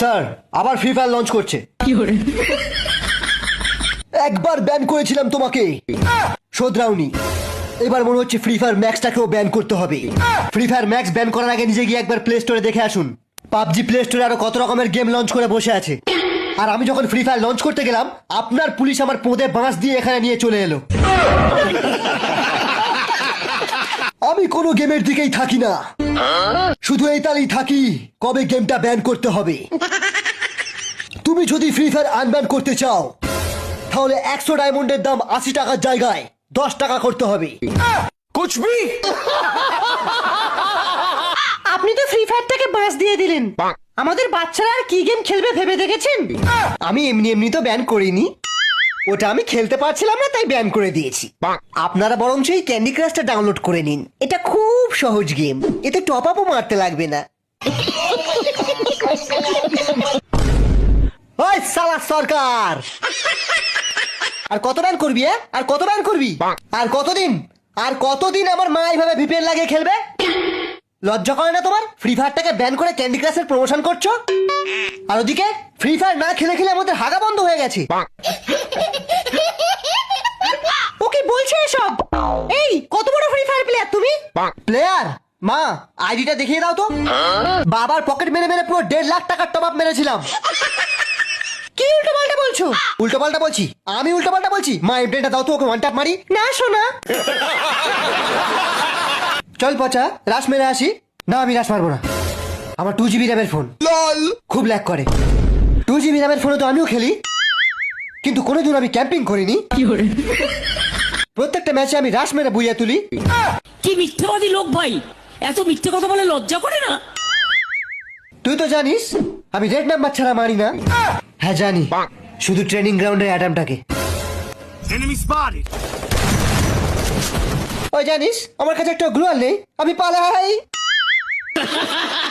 Sir আবার free fire launch করছে একবার ব্যান করেছিলাম তোমাকে। শোধরাওনি। এবার মনে হচ্ছে ফ্রি ফায়ার ম্যাক্সটাকেও ব্যান করতে হবে। ফ্রি ফায়ার ম্যাক্স ব্যান করার আগে নিজে গিয়ে একবার প্লে স্টোরে দেখে আসুন। পাবজি প্লে স্টোরে আরও কত রকমের গেম লঞ্চ করে বসে আছে। আর আমি যখন ফ্রি ফায়ার লঞ্চ করতে গেলাম আপনার পুলিশ আমার পোদে বাঁশ দিয়ে এখানে নিয়ে চলে এলো। আমি কোনো গেমের দিকেই থাকি না। শুধু এই তালি থাকি কবে গেমটা ব্যান করতে হবে? তুমি যদি ফ্রি ফায়ার আনব্যান করতে চাও তাহলে একশো ডায়মন্ডের দাম আশি টাকার জায়গায় দশ টাকা করতে হবে। কুচবি? আপনি তো ফ্রি ফায়ারটাকে বাস দিয়ে দিলেন। আমাদের বাচ্চারা আর কি গেম খেলবে ভেবে দেখেছেন? আমি এমনি এমনি তো ব্যান করিনি। ওটা আমি খেলতে পারছিলাম না তাই ব্যান করে দিয়েছি। আপনারা বরং সেই ক্যান্ডি ক্রাশটা ডাউনলোড করে নিন। এটা সহজ গেম। এতে টপ আপও মারতে লাগবে না। ওই সালা সরকার! আর কত ব্যান করবি এ? আর কত ব্যান করবি? আর কতদিন? আর কতদিন আমার মা এইভাবে ভিপিএন লাগিয়ে খেলবে? লজ্জা করে না তোমার? ফ্রি ফায়ারটাকে ব্যান করে ক্যান্ডি ক্রাশের প্রমোশন করছ? আর ওদিকে ফ্রি ফায়ার না খেলে খেলে আমাদের হাগা বন্ধ হয়ে গেছে। তুমি? প্লেয়ার মা আইডিটা দেখিয়ে দাও তো। বাবার পকেট মেরে মেরে পুরো দেড় লাখ টাকার টপ আপ মেরেছিলাম। কি উল্টো পাল্টা বলছো? উল্টো পাল্টা বলছি আমি উল্টো পাল্টা বলছি? মা এমপ্লেটা দাও তো ওকে ওয়ান ট্যাপ মারি। না শোনা চল পচা রাস মেরে আসি। না আমি রাস মারবো না। আমার টু জিবি র্যামের ফোন খুব ল্যাক করে। টু জিবি র্যামের ফোনে তো আমিও খেলি। কিন্তু কোনোদিন আমি ক্যাম্পিং করিনি। প্রত্যেকটা ম্যাচে আমি রাস মেরে বুইয়া তুলি। কি মিথ্যেবাদী লোক ভাই? এত মিথ্যে কথা বলে লজ্জা করে না? তুই তো জানিস আমি রেড নাম্বার ছাড়া মারি না। হ্যাঁ জানি। শুধু ট্রেনিং গ্রাউন্ডে অ্যাডামটাকে ওই জানিস আমার কাছে একটা গ্লোয়াল নেই। আমি পালাই।